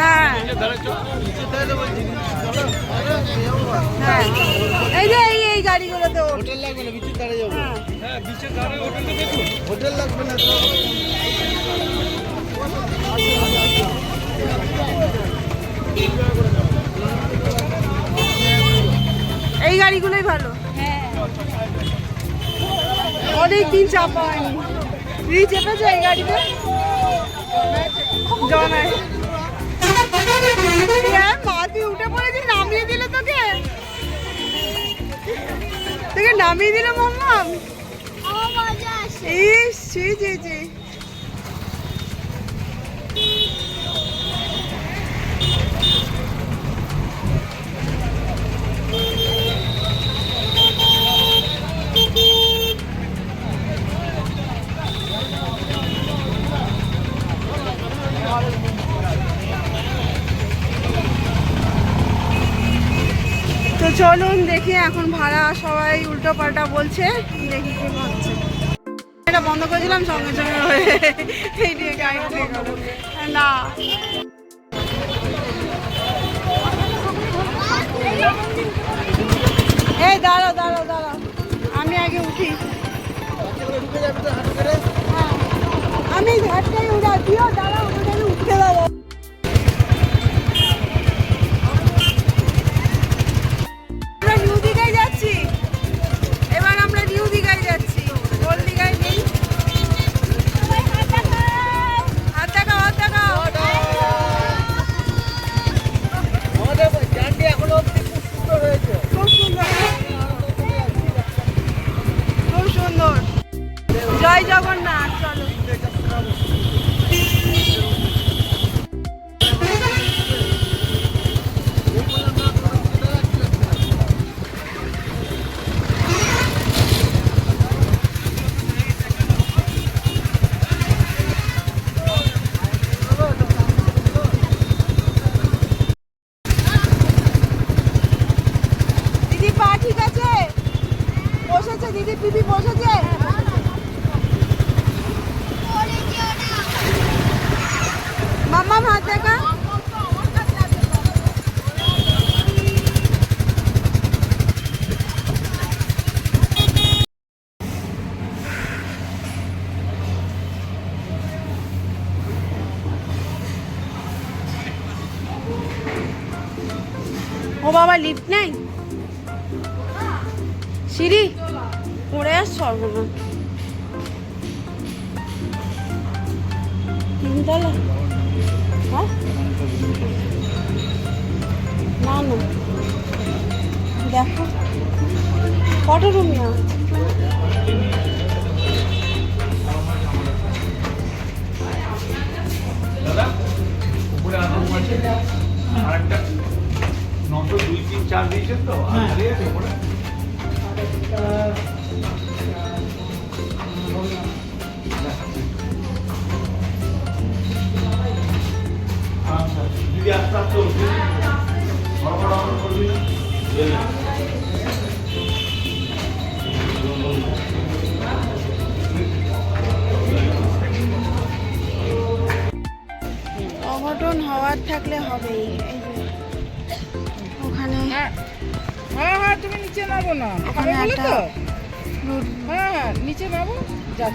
হ্যাঁ। হ্যাঁ। এই যে এই এই। হোটেল লাগবে না বিচুর ধারে যাব। হ্যাঁ। হোটেল লাগবে না এই গাড়িগুলোই ভালো। অনেক দিন চাপা হয়নি। তুই চেপেছো এই গাড়িতে? জনায় হ্যাঁ মা তুই উঠে পড়েছি নামিয়ে দিলে তোকে? তোকে নামিয়ে দিল মাম্মাম ইস জি ছি। চলুন দেখি এখন ভাড়া সবাই উল্টো পাল্টা বলছে, দেখি কি হচ্ছে। এটা বন্ধ করেছিলাম সঙ্গে সঙ্গে হয়ে এই নিয়ে গাড়ি না। এই দাঁড়াও দাঁড়াও দাঁড়াও। আমি আগে উঠি। হ্যাঁ। আমি ঘাটটাই উড়া দিও, দাঁড়াও। Shift go up. No.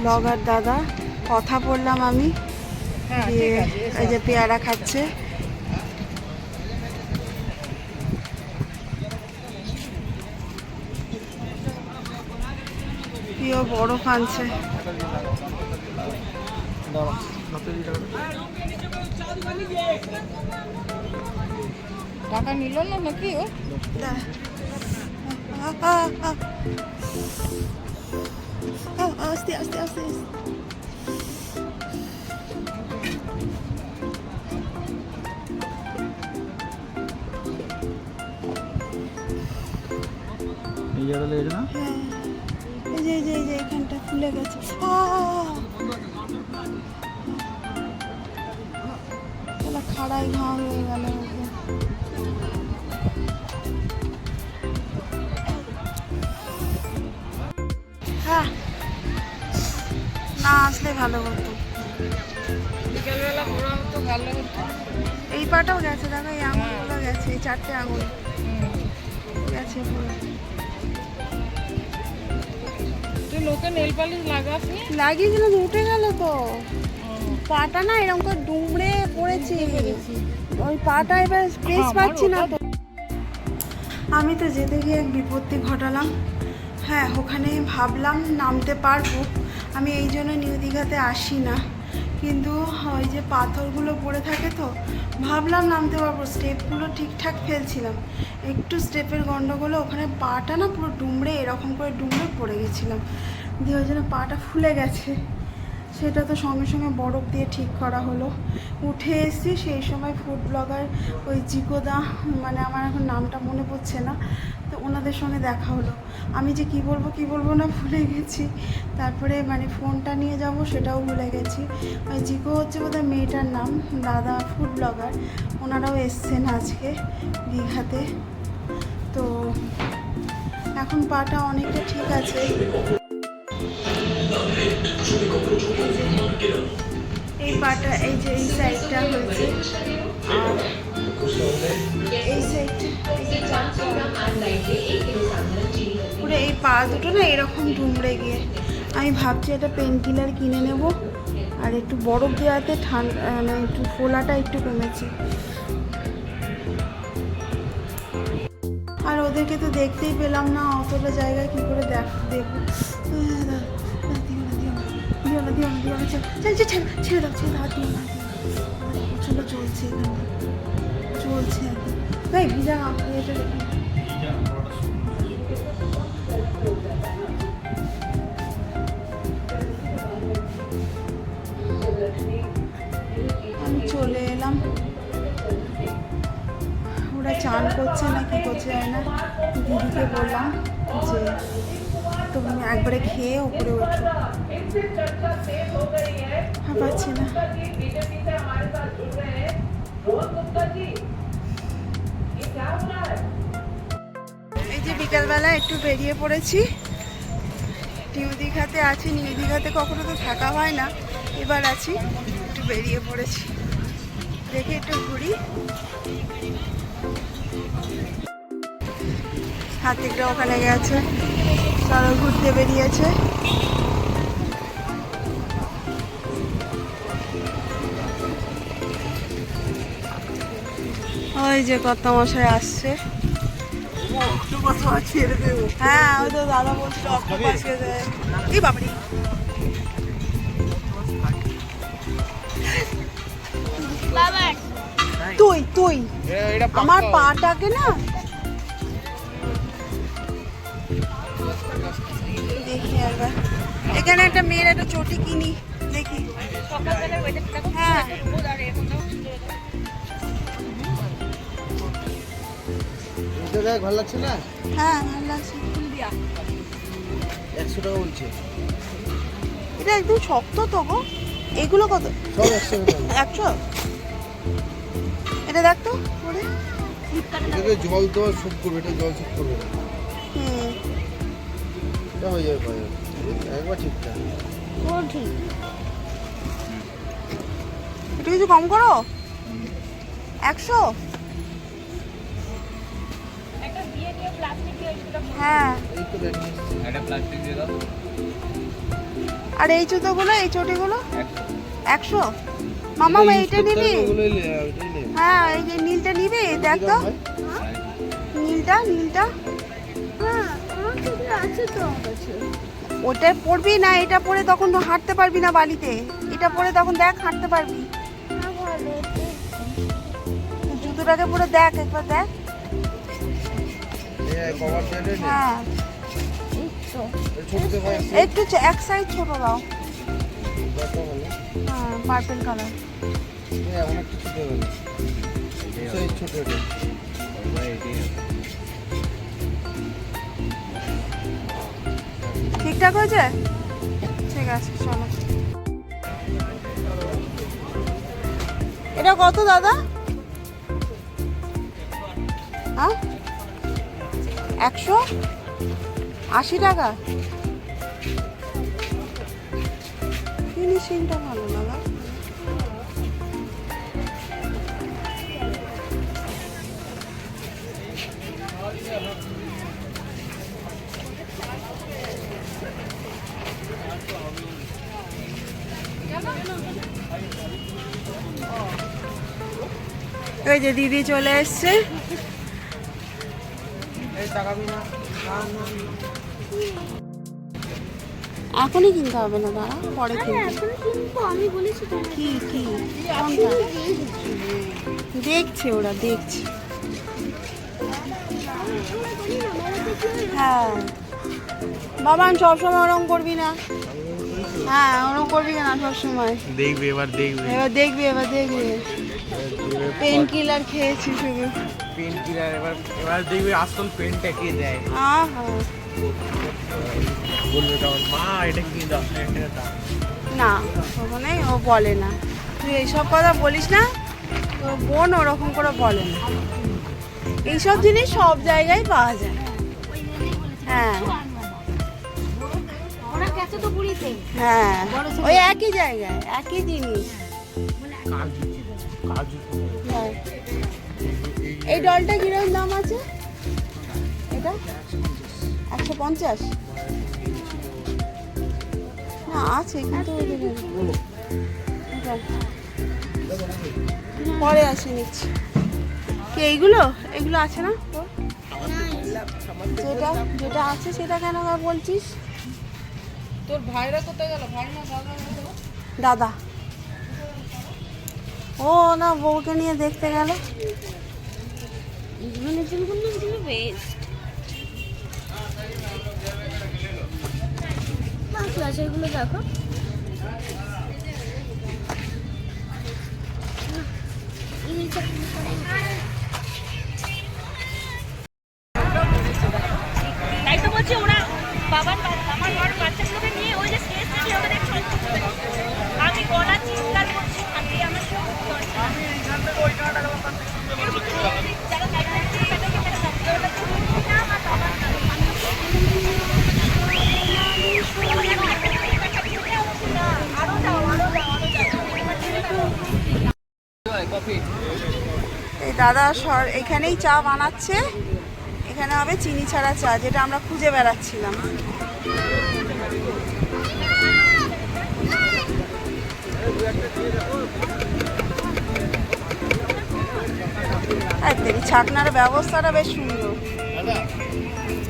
Blogger দাদা কথা বললাম আমি হ্যাঁ দিয়ে। এই যে পেয়ারা খাচ্ছে। প্রিয় বড় কাঁদছে টাকা নিল না নাকি ও? Oh, আস্তে আস্তে আস্তে এই জায়গা লেগেছে না? হ্যাঁ। এই যে এই যে এই যে এখানটা ফুলে গেছে। খাড়াই ঘাম হয়ে গেল। আসলে ভালো হতো। বিকেলবেলা ঘোরা হতো ভালো হতো। এই পাটাও গেছে দেখো এই আঙুলগুলো গেছে এই চারটে আঙুল। গেছে পুরো লোকে নেল পালিশ লাগাসনি? লাগিয়েছিলাম উঠে গেল তো। পাটা না এরকম করে ডুমড়ে পড়েছে। ওই পাটা এবার স্পেস পাচ্ছি না তো। আমি তো যেতে গিয়ে এক বিপত্তি ঘটালাম। হ্যাঁ ওখানে ভাবলাম নামতে পারব। আমি এই জন্য নিউ দীঘাতে আসি না। কিন্তু ওই যে পাথরগুলো পড়ে থাকে তো, ভাবলাম নামতে পারব। স্টেপগুলো ঠিকঠাক ফেলছিলাম। একটু স্টেপের গন্ডগোলে ওখানে পাটা না পুরো ডুমড়ে, এরকম করে ডুমড়ে পড়ে গেছিলাম। দিয়ে ওই জন্য পাটা ফুলে গেছে। সেটা তো সঙ্গে সঙ্গে বরফ দিয়ে ঠিক করা হলো। উঠে এসেছি সেই সময় ফুড ব্লগার ওই জিকোদা মানে আমার এখন নামটা মনে পড়ছে না, তো ওনাদের সঙ্গে দেখা হলো। আমি যে কি বলব কি বলব না ভুলে গেছি। তারপরে মানে ফোনটা নিয়ে যাব সেটাও ভুলে গেছি। ওই জিকো হচ্ছে বোধহয় মেয়েটার নাম, দাদা ফুড ব্লগার ওনারাও এসছেন আজকে দীঘাতে। তো এখন পাটা অনেকটা ঠিক আছে। এই পাটা, এই যে এই সাইডটা হয়েছে। এই পুরো এই পা দুটো না এরকম ডুমড়ে গিয়ে। আমি ভাবছি একটা পেন কিলার কিনে নেব। আর একটু বরফ দেওয়াতে ঠান্ডা মানে একটু ফোলাটা একটু কমেছে। আর ওদেরকে তো দেখতেই পেলাম না, অতটা জায়গায় কি করে দেখ, দেখব। দিও না, দিও না, দিও না, চল, ছেড়ে ছেড়ে দাও ছেড়ে দাও দিও না, প্রচণ্ড চলছে এখানে চলছে তাই ভিজা আপনি এটা আমি চলে এলাম ওরা চান করছে না কি করছে না দিদিকে বললাম যে তুমি একবারে খেয়ে উপরে ওঠো আর পাচ্ছি না। এই যে বিকালবেলা একটু বেরিয়ে পড়েছি। নিউ দীঘাতে আছি, নিউ দীঘাতে কখনো তো থাকা হয় না। এবার আছি, একটু বেরিয়ে পড়েছি। দেখে একটু ঘুরি। হাতিকটা ওখানে গেছে। তারা ঘুরতে বেরিয়েছে। ওই যে কত মশাই আসছে। হ্যাঁ ওই তো দাদা বলছিল অক্টোপাস এই বাবারি। তুই তুই। আমার পাটাকে না একবার এখানে একটা মেয়ের একটা চটি কিনি দেখি। হ্যাঁ। এটা ভালো লাগছে না? হ্যাঁ ভালো লাগছে। একশো টাকা বলছে। এটা একদম শক্ত তো গো। এগুলো কত? একশো এটা দেখ তো জল তো শুট করবে এটা জল শুট করবে এটা হয়ে যাবে পায়ে একবার ঠিকঠাক একটু কিছু কম করো? একশো? হ্যাঁ। এই তো দেখি একটা প্লাস্টিক দিয়ে আর এই জুতোগুলো এই চটিগুলো? একশো। মামা এইটা নিবি। হ্যাঁ এই যে নীলটা নিবি? দেখ তো। ভাই? নীলটা। নীলটা ওটা পরবি না এটা পরে তখন তো হাঁটতে পারবি না বালিতে। এটা পরে তখন দেখ হাঁটতে পারবি। জুতোটাকে পরে দেখ একবার দেখ। হ্যাঁ। একটু এক সাইড ছোট দাও। হ্যাঁ পার্পেল কালার এই এমন একটা ছোট ঠিকঠাক হয়েছে ঠিক আছে, চলো। এটা কত দাদা? হ্যাঁ একশো? আশি টাকা? ফিনিশিংটা ভালো দাদা ওই যে দিদি চলে এসছে। এখনই কিনতে হবে না দাঁড়া পরে কিনতে আমি বলেছি কি কি? দেখছে ওরা দেখছে। হ্যাঁ। বাবান সবসময় ওরম করবি না। হ্যাঁ ওরম করবি না সবসময়। দেখবি এবার দেখবি। এবার দেখবি এবার দেখবি। পেন কিলার খেয়েছি শুধু। পেন কিলার এবার এবার দেখবে আসল পেনটা কে দেয়। আহা। বলবে তখন মা এটা কি দাও এটা দাও। না ওখানে ও বলে না। তুই এইসব কথা বলিস না তোর বোন ওরকম করে বলে না। এইসব জিনিস সব জায়গায় পাওয়া যায়। হ্যাঁ। তো হ্যাঁ ওই একই জায়গায় একই জিনিস। এই ডলটা কীরকম দাম আছে? এটা? একশো পঞ্চাশ। না আছে কিন্তু পরে আসে নিচ্ছি। কি এইগুলো? এগুলো আছে না? যেটা যেটা আছে সেটা কেন বলছিস? তোর ভাইরা কোথায় গেল? ভাই না দাদা দাদা। ও না বউকে নিয়ে দেখতে গেল। এগুলো নিজের জন্য এগুলো বেস্ট আছে দেখো। তাই এই দাদা সর এখানেই চা বানাচ্ছে। এখানে হবে চিনি ছাড়া চা যেটা আমরা খুঁজে বেড়াচ্ছিলাম। আর ছাকনার ব্যবস্থাটা বেশ সুন্দর। দাদা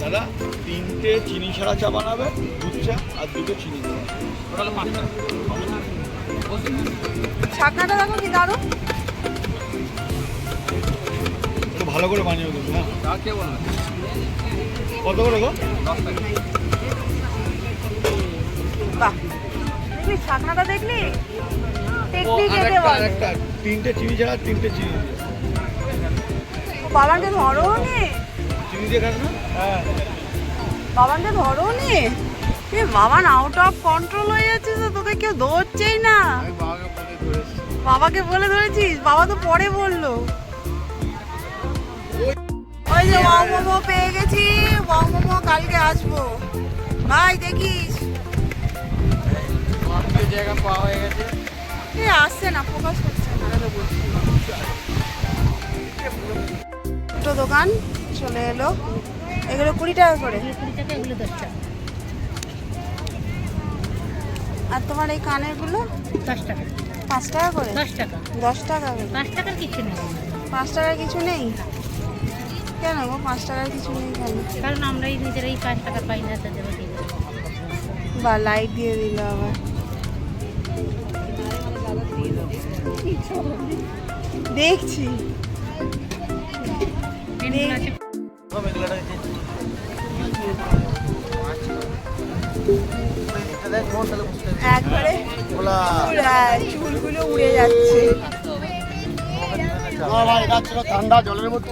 দাদা তিনটে চিনি ছাড়া চা বানাবে দুধ চা আর দুটো চিনি ছাকনাটা দেখো কি দারুণ। ভালো করে বানিয়ে দেবে হ্যাঁ। কত করে গো? ছাকনাটা দেখলি? তিনটে চিনি ছাড়া তিনটে চিনি দিয়ে। বাবানকে ধরো নে চিনি দিয়ে খাস না? হ্যাঁ। বাবানকে ধরো নে এ বাবান আউট অফ কন্ট্রোল হয়ে যাচ্ছে তো তোকে কেউ ধরছেই না। বাবাকে বলে ধরেছিস? বাবা তো পরে বলল। ওই যে ওয়াও মোমো পেয়ে গেছি। ওয়াও মোমো কালকে আসব। ভাই দেখিস। জায়গা পাওয়া হয়ে গেছে। এ আসছে না ফোকাস করছে না। দুটো দোকান চলে এলো। এগুলো কুড়ি টাকা করে। আর তোমার এই কানেরগুলো? দশ টাকা। পাঁচ টাকা করে? দশ টাকা। দশ টাকা করে। পাঁচ টাকার কিছু নেই। পাঁচ টাকার কিছু নেই? কেন গো? পাঁচ টাকার কিছু নেই কেন? কারণ আমরাই নিজেরাই পাঁচ টাকা পাই না তাদের। বা লাইট দিয়ে দিল আবার। দেখছি। একবারে হ্যাঁ, চুলগুলো উড়ে যাচ্ছে। ঠান্ডা জলের মতো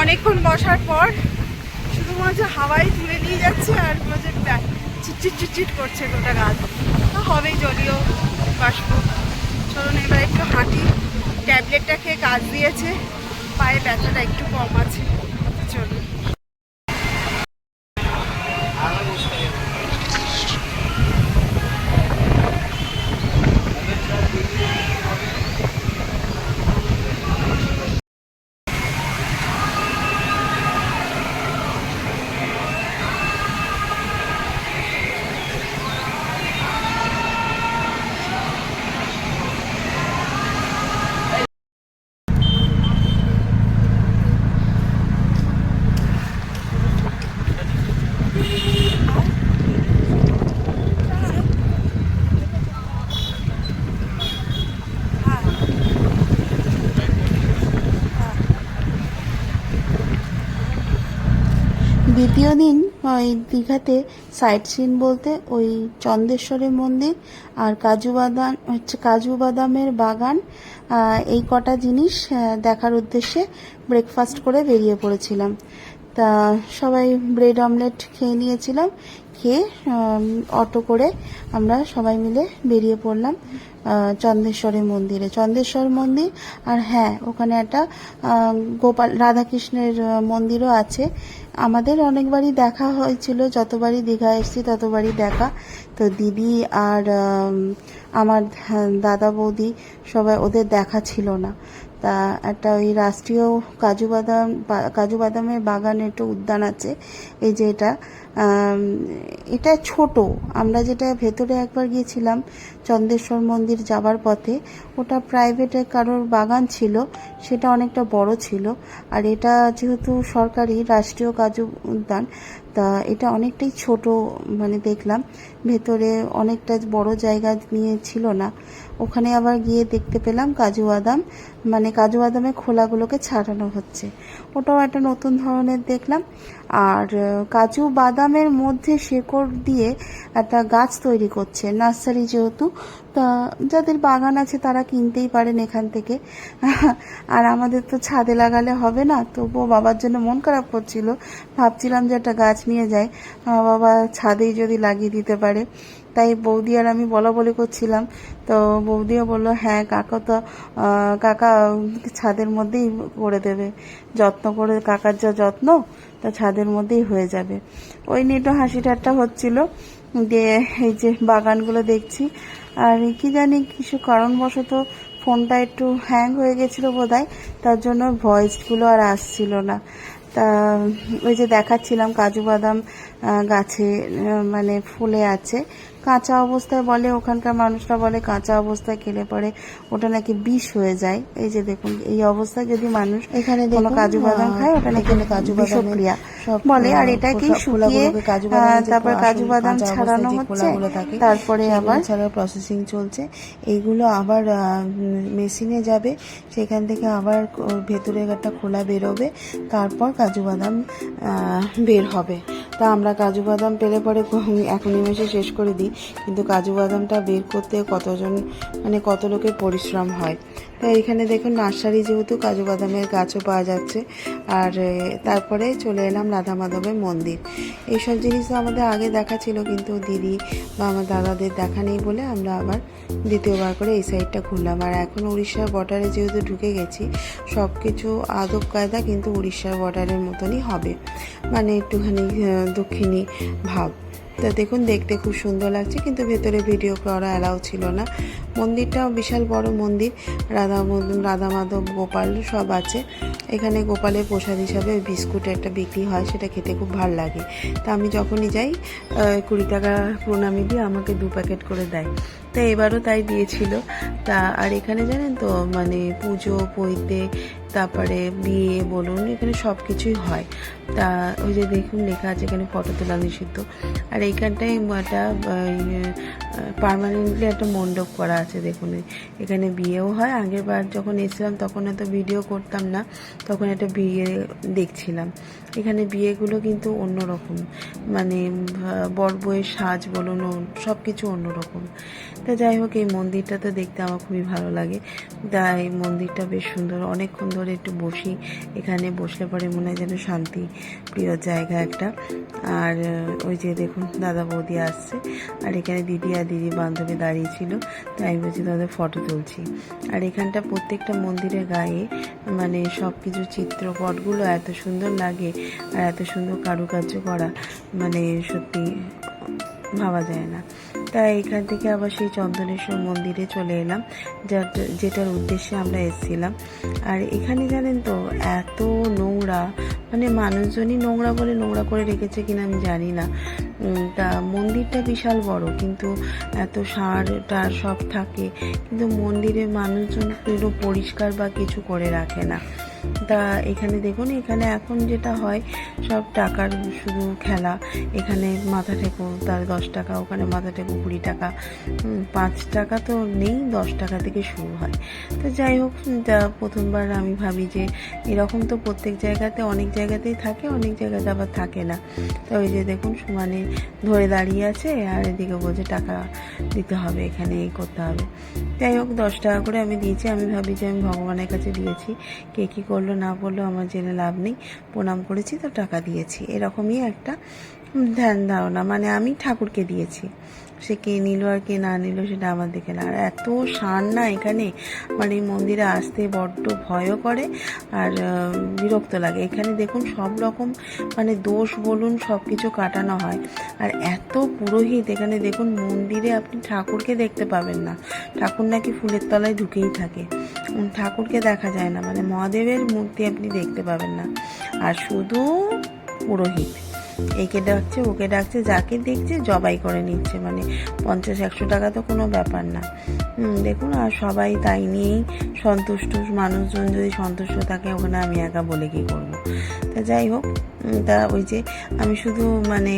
অনেকক্ষণ বসার পর শুধু মনে হচ্ছে হাওয়াই তুলে নিয়ে যাচ্ছে আর মনে হচ্ছে ব্যাগ চিটচিট চিটচিট করছে গোটা গাছ তো হবেই জলীয় বাষ্প। চলুন, এবার একটু হাঁটি। ট্যাবলেটটা খেয়ে কাজ দিয়েছে। পায়ে ব্যথাটা একটু কম আছে। দ্বিতীয় দিন, ওই দীঘাতে সাইট সিন বলতে ওই চন্দেশ্বরের মন্দির আর কাজু বাদাম, হচ্ছে কাজু বাদামের বাগান এই কটা জিনিস দেখার উদ্দেশ্যে ব্রেকফাস্ট করে বেরিয়ে পড়েছিলাম। তা সবাই ব্রেড অমলেট খেয়ে নিয়েছিলাম। খেয়ে অটো করে আমরা সবাই মিলে বেরিয়ে পড়লাম চন্দেশ্বরের মন্দিরে। চন্দেশ্বর মন্দির, আর হ্যাঁ ওখানে একটা গোপাল, রাধাকৃষ্ণের মন্দিরও আছে। আমাদের অনেকবারই দেখা হয়েছিল, যতবারই দীঘা এসেছি ততবারই দেখা। তো দিদি আর আমার দাদা বৌদি সবাই ওদের দেখা ছিল না। তা একটা ওই রাষ্ট্রীয় কাজু বাদাম কাজু বাদামের বাগান একটা উদ্যান আছে, এই যে এটা। এটা ছোট। আমরা যেটা ভেতরে একবার গিয়েছিলাম, চন্দেশ্বর মন্দির যাবার পথে, ওটা প্রাইভেটে কারোর বাগান ছিল, সেটা অনেকটা বড় ছিল। আর এটা যেহেতু সরকারি, রাষ্ট্রীয় কাজু উদ্যান, তা এটা অনেকটাই ছোট মানে দেখলাম। ভেতরে অনেকটা বড় জায়গা নিয়ে ছিল না। ওখানে আবার গিয়ে দেখতে পেলাম কাজু বাদাম। মানে কাজু বাদামের খোলাগুলোকে ছাড়ানো হচ্ছে। ওটাও একটা নতুন ধরনের দেখলাম। আর কাজু বাদামের মধ্যে শেকড় দিয়ে একটা গাছ তৈরি করছে নার্সারি যেহেতু। তা, যাদের বাগান আছে তারা কিনতেই পারেন এখান থেকে। আর আমাদের তো ছাদে লাগালে হবে না। তবুও বাবার জন্য মন খারাপ করছিল। ভাবছিলাম যে একটা গাছ নিয়ে আমার বাবা ছাদেই যদি লাগিয়ে দিতে পারে। তাই বৌদি আর আমি বলা বলি করছিলাম। তো বৌদিও বলল হ্যাঁ কাকা তো কাকা ছাদের মধ্যেই করে দেবে। যত্ন করে কাকার যা যত্ন, তা ছাদের মধ্যেই হয়ে যাবে। ওই নিয়ে একটু হাসি ঠাট্টা হচ্ছিল দিয়ে এই যে বাগানগুলো দেখছি, আর কি জানি কিছু কারণবশত ফোনটা একটু হ্যাং হয়ে গেছিল বোধহয়, তার জন্য ভয়েসগুলো আর আসছিল না। তা ওই যে দেখাচ্ছিলাম কাজু বাদাম গাছে মানে ফুলে আছে। কাঁচা অবস্থায় বলে ওখানকার মানুষরা বলে কাঁচা অবস্থায় খেলে পরে ওটা নাকি বিষ হয়ে যায়। এই যে দেখুন এই অবস্থায় যদি মানুষ এখানে কোনো কাজু বাদাম খায় ওটা নাকি কাজু বিষক্রিয়া বলে। আর এটাকেই শুকিয়ে তারপর কাজু বাদাম ছাড়ানো হচ্ছে তারপরে আবার ছাড়া প্রসেসিং চলছে। এইগুলো আবার মেশিনে যাবে সেখান থেকে আবার ভেতরে একটা খোলা বেরোবে তারপর কাজু বাদাম বের হবে। তা আমরা কাজু বাদাম পেলে পরে এক নিমেষে শেষ করে দিই। কিন্তু কাজু বাদামটা বের করতে কতজন মানে কত লোকের পরিশ্রম হয়? তো এখানে দেখুন নার্সারি যেহেতু কাজু বাদামের গাছও পাওয়া যাচ্ছে। আর তারপরে চলে এলাম রাধা মাধবের মন্দির। এইসব জিনিস তো আমাদের আগে দেখা ছিল, কিন্তু দিদি বা আমার দাদাদের দেখা নেই বলে আমরা আবার দ্বিতীয়বার করে এই সাইডটা ঘুরলাম। আর এখন উড়িষ্যার বর্ডারে যেহেতু ঢুকে গেছি সব কিছু আদব কায়দা কিন্তু উড়িষ্যার বর্ডারের মতনই হবে। মানে একটুখানি দক্ষিণী ভাব। তো দেখুন, দেখতে খুব সুন্দর লাগছে, কিন্তু ভেতরে ভিডিও করা অ্যালাউ ছিল না। মন্দিরটাও বিশাল বড় মন্দির, রাধা রাধা মাধব, গোপাল সব আছে। এখানে গোপালের প্রসাদ হিসাবে বিস্কুট একটা বিক্রি হয়, সেটা খেতে খুব ভালো লাগে। তা আমি যখনই যাই কুড়ি টাকা প্রণামী দিয়ে আমাকে দু প্যাকেট করে দেয়। তা এবারও তাই দিয়েছিল। তা আর এখানে জানেন তো মানে পুজো পৈতে তারপরে বিয়ে, বলুন, এখানে সব কিছুই হয়। তা ওই যে দেখুন, লেখা আছে এখানে ফটো তোলা নিষিদ্ধ। আর এইখানটায় একটা পার্মানেন্টলি একটা মণ্ডপ করা আছে, দেখুন। এখানে বিয়েও হয়। আগের বার যখন এসেছিলাম, তখন এত ভিডিও করতাম না, তখন একটা বিয়ে দেখছিলাম। এখানে বিয়েগুলো কিন্তু অন্যরকম। মানে বর বউয়ের সাজ বলুন সব কিছু অন্যরকম। তা যাই হোক, এই মন্দিরটা তো দেখতে আমার খুবই ভালো লাগে। তাই মন্দিরটা বেশ সুন্দর। অনেকক্ষণ ধরে একটু বসি। এখানে বসলে পরে মনে হয় যেন শান্তি প্রিয় জায়গা একটা। আর ওই যে দেখুন, দাদা বৌদি আসছে। আর এখানে দিদি আর দিদি বান্ধবী দাঁড়িয়ে ছিল। তাই বলছি তাদের ফটো তুলছি। আর এখানটা প্রত্যেকটা মন্দিরের গায়ে মানে সব কিছু চিত্রপটগুলো এত সুন্দর লাগে। আর এত সুন্দর কারুকার্য করা মানে সত্যি ভাবা যায় না। তাই এখান থেকে আবার সেই চন্দনেশ্বর মন্দিরে চলে এলাম যেটার উদ্দেশ্যে আমরা এসেছিলাম। আর এখানে জানেন তো, এত নোংরা মানে মানুষজনই নোংরা বলে নোংরা করে রেখেছে কিনা আমি জানি না। তা মন্দিরটা বিশাল বড়, কিন্তু এত সার টার সব থাকে, কিন্তু মন্দিরে মানুষজন পুরো পরিষ্কার বা কিছু করে রাখে না। তা এখানে দেখুন, এখানে এখন যেটা হয়, সব টাকার শুধু খেলা। এখানে মাথা টেকো তার দশ টাকা, ওখানে মাথা টেকো কুড়ি টাকা। পাঁচ টাকা তো নেই, দশ টাকা থেকে শুরু হয়। তো যাই হোক প্রথমবার আমি ভাবি যে এরকম তো প্রত্যেক জায়গাতে, অনেক জায়গাতেই থাকে, অনেক জায়গাতে আবার থাকে না। তো ওই যে দেখুন, সমানে ধরে দাঁড়িয়ে আছে, আর এদিকে বলছে টাকা দিতে হবে এখানে এই করতে হবে। যাই হোক, দশ টাকা করে আমি দিয়েছি, আমি ভাবি যে আমি ভগবানের কাছে দিয়েছি, কে কী করল না করল আমার জেনে লাভ নেই। প্রণাম করেছি তো টাকা দিয়েছি। এরকমই একটা ধ্যান ধারণা মানে আমি ঠাকুরকে দিয়েছি। সে কে নিল আর কে না নিল সেটা আমার দেখে না। আর এত সার না এখানে মানে এই মন্দিরে আসতে বড্ড ভয়ও করে আর বিরক্ত লাগে। এখানে দেখুন সব রকম মানে দোষ বলুন সব কিছু কাটানো হয়। আর এত পুরোহিত এখানে দেখুন মন্দিরে আপনি ঠাকুরকে দেখতে পাবেন না। ঠাকুর নাকি ফুলের তলায় ঢুকেই থাকে। ঠাকুরকে দেখা যায় না। মানে মহাদেবের মূর্তি আপনি দেখতে পাবেন না। আর শুধু পুরোহিত। একে ডাকছে, ওকে ডাকছে, যাকে দেখছে জবাই করে নিচ্ছে। মানে পঞ্চাশ, একশো টাকা তো কোনো ব্যাপার না। দেখুন, আর সবাই তাই নিয়েই সন্তুষ্ট। মানুষজন যদি সন্তুষ্ট থাকে, ওখানে আমি একা বলে কী করব? তা যাই হোক তা ওই যে আমি শুধু মানে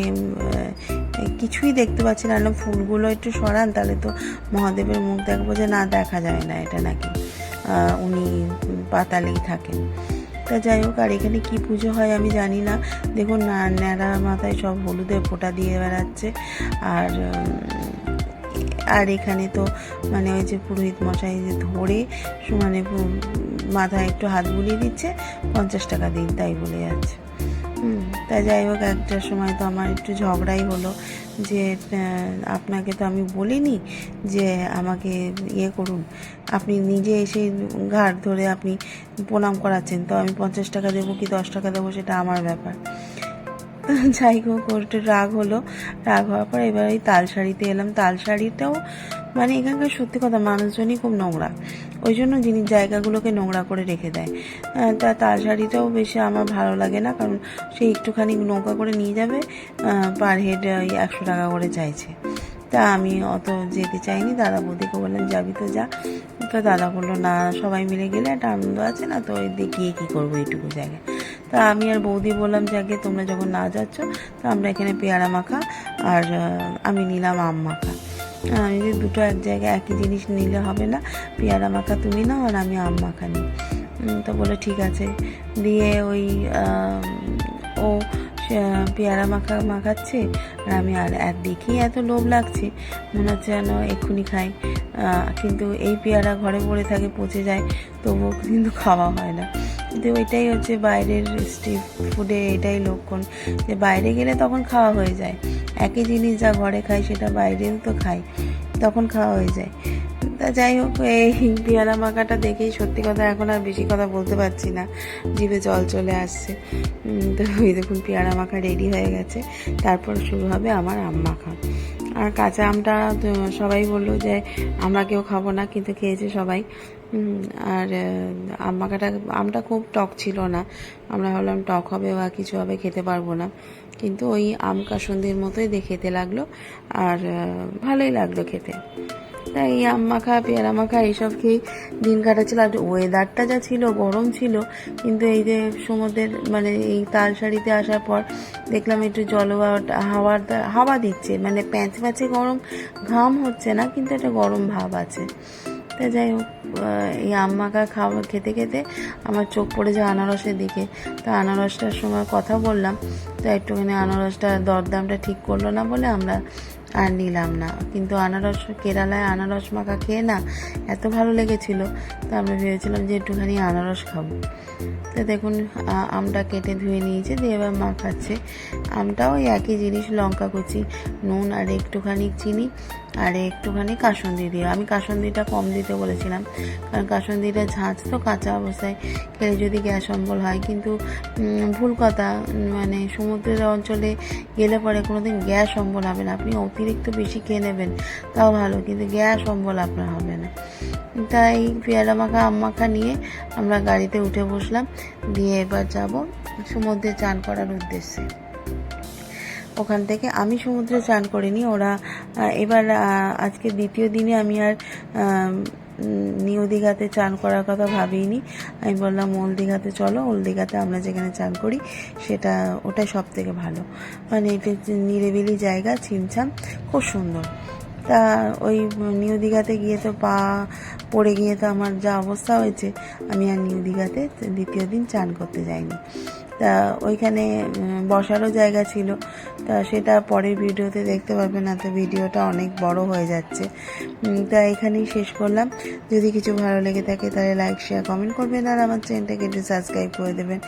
কিছুই দেখতে পাচ্ছি না। ফুলগুলো একটু সরান, তাহলে তো মহাদেবের মুখ দেখব যে না, দেখা যায় না এটা নাকি। উনি পাতালেই থাকেন। তা যাই হোক, আর এখানে কী পুজো হয় আমি জানি না। দেখুন ন্যাড়া মাথায় সব হলুদে ফোঁটা দিয়ে বেড়াচ্ছে। আর আর এখানে তো মানে ওই যে পুরোহিত মশাই যে ধরে মানে মাথায় একটু হাত বুলিয়ে দিচ্ছে, পঞ্চাশ টাকা দিন, তাই বলে যাচ্ছে। হুম তা যাই হোক, একটা সময় তো আমার একটু ঝগড়াই হলো যে আপনাকে তো আমি বলিনি যে আমাকে ইয়ে করুন। আপনি নিজে এসে ঘাট ধরে আপনি প্রণাম করাচ্ছেন, তো আমি পঞ্চাশ টাকা দেবো কি দশ টাকা দেবো সেটা আমার ব্যাপার। যাই হোক, ওর রাগ হলো। রাগ হওয়ার পর এবার ওই তাল শাড়িতে এলাম। তাল শাড়িটাও মানে এখানকার সত্যি কথা, মানুষজনই খুব নোংরা। ওই জন্য জিনিস জায়গাগুলোকে নোংরা করে রেখে দেয়। তা তাল শাড়িটাও বেশি আমার ভালো লাগে না, কারণ সে একটুখানি নৌকা করে নিয়ে যাবে পার হেড ওই একশো টাকা করে চাইছে। তা আমি অত যেতে চাইনি। দাদা বৌদিকে বললাম, যাবি তো যা। তো দাদা বলল, না, সবাই মিলে গেলে একটা আনন্দ আছে না, তো ওই গিয়ে কী করব? এইটুকু জায়গায়। তা আমি আর বৌদি বললাম যে, আগে তোমরা যখন না যাচ্ছ, তো আমরা এখানে পেয়ারা মাখা আর আমি নিলাম আম মাখা। আমি যে দুটো এক জায়গায় একই জিনিস নিলে হবে না, পেয়ারা মাখা তুমি নাও আর আমি আম মাখা নিই। তো বলে ঠিক আছে। দিয়ে ওই ও পেয়ারা মাখা মাখাচ্ছে আর আমি আর এক দেখি এত লোভ লাগছে। মনে হচ্ছে যেন এক্ষুনি খাই। কিন্তু এই পেয়ারা ঘরে পড়ে থাকে, পচে যায়, তবুও কিন্তু খাওয়া হয় না। কিন্তু ওইটাই হচ্ছে বাইরের স্ট্রিট ফুডে এটাই লক্ষণ। যে বাইরে গেলে তখন খাওয়া হয়ে যায়। একই জিনিস যা ঘরে খাই সেটা বাইরেও তো খাই, তখন খাওয়া হয়ে যায়। তা যাই হোক, এই পেয়ারা মাখাটা দেখেই সত্যি কথা এখন আর বেশি কথা বলতে পারছি না। জিভে জল চলে আসছে। তো ওই দেখুন পেয়ারা মাখা রেডি হয়ে গেছে। তারপর শুরু হবে আমার আম মাখা। আর কাঁচা আমটা সবাই বলল যে আমরা কেউ খাব না, কিন্তু খেয়েছে সবাই। আর আহ, আম মাখাটা আমটা খুব টক ছিল না। আমরা ভাবলাম টক হবে বা কিছু হবে খেতে পারব না। কিন্তু ওই আম কাসন্দির মতোই দেখে খেতে লাগল। আর ভালোই লাগল খেতে। তাই এই আম মাখা পেয়ারা মাখা এইসব খেয়ে দিন কাটাচ্ছিল। আর ওয়েদারটা যা ছিল গরম ছিল। কিন্তু এই যে সমুদ্রের মানে এই তালসারিতে আসার পর দেখলাম একটু জলবায়ুটা হাওয়ার হাওয়া দিচ্ছে। মানে প্যাঁচ প্যাঁচে গরম ঘাম হচ্ছে না কিন্তু একটা গরম ভাব আছে। তা যাই হোক এই আম মাখা খাওয়া খেতে খেতে আমার চোখ পড়ে যায় আনারসের দিকে। তো আনারসটার সময় কথা বললাম, তো একটুখানি আনারসটা দরদামটা ঠিক করল না বলে আমরা আর নিলাম না। কিন্তু আনারস, কেরালায় আনারস মাখা খেয়ে না এত ভালো লেগেছিল, তো আমরা ভেবেছিলাম যে একটুখানি আনারস খাব। তো দেখুন আমটা কেটে ধুয়ে নিয়েছে, দিয়ে এবার মাখাচ্ছে। আমটাও একই জিনিস, লঙ্কা কুচি, নুন আর একটুখানি চিনি আর একটুখানি কাসন্দি দিয়ে। আমি কাসন্দিটা কম দিতে বলেছিলাম, কারণ কাসন্দিটা ঝাঁঝ তো কাঁচা অবস্থায়, খেলে যদি গ্যাস অম্বল হয়। কিন্তু ভুল কথা মানে সমুদ্রের অঞ্চলে গেলে পরে কোনোদিন গ্যাস অম্বল হবে না। আপনি অতিরিক্ত বেশি খেয়ে নেবেন, তাও ভালো, কিন্তু গ্যাস অম্বল আপনার হবে না। তাই পেয়ারা মাখা আম মাখা নিয়ে আমরা গাড়িতে উঠে বসলাম, দিয়ে এবার যাব সমুদ্রে চান করার উদ্দেশ্যে। ওখান থেকে আমি সমুদ্রে চান করিনি, ওরা এবার আজকে দ্বিতীয় দিনে আমি আর নিউ দীঘাতে চান করার কথা ভাবিনি। আমি বললাম ওল দীঘাতে চলো ওল দীঘাতে আমরা যেখানে চান করি, সেটা ওটাই সব থেকে ভালো। মানে এটা নিরিবিলি জায়গা, ছিমছাম, খুব সুন্দর। তা ওই নিউ দীঘাতে গিয়ে তো পা পড়ে গিয়ে তো আমার যা অবস্থা হয়েছে, আমি আর নিউ দীঘাতে দ্বিতীয় দিন চান করতে যাইনি। তা ওইখানে বসারও জায়গা ছিল। তা সেটা পরের ভিডিওতে দেখতে পারবেন, না তো ভিডিওটা অনেক বড় হয়ে যাচ্ছে। তা এখানেই শেষ করলাম। যদি কিছু ভালো লেগে থাকে তাহলে লাইক শেয়ার কমেন্ট করবেন, আর আমার চ্যানেলটাকে একটু সাবস্ক্রাইব করে দেবেন।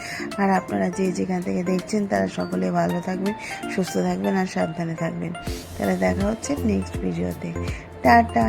আর আপনারা যে যেখান থেকে দেখছেন তারা সকলে ভালো থাকবেন, সুস্থ থাকবেন, আর সাবধানে থাকবেন। তাহলে দেখা হচ্ছে নেক্সট ভিডিওতে। টাটা!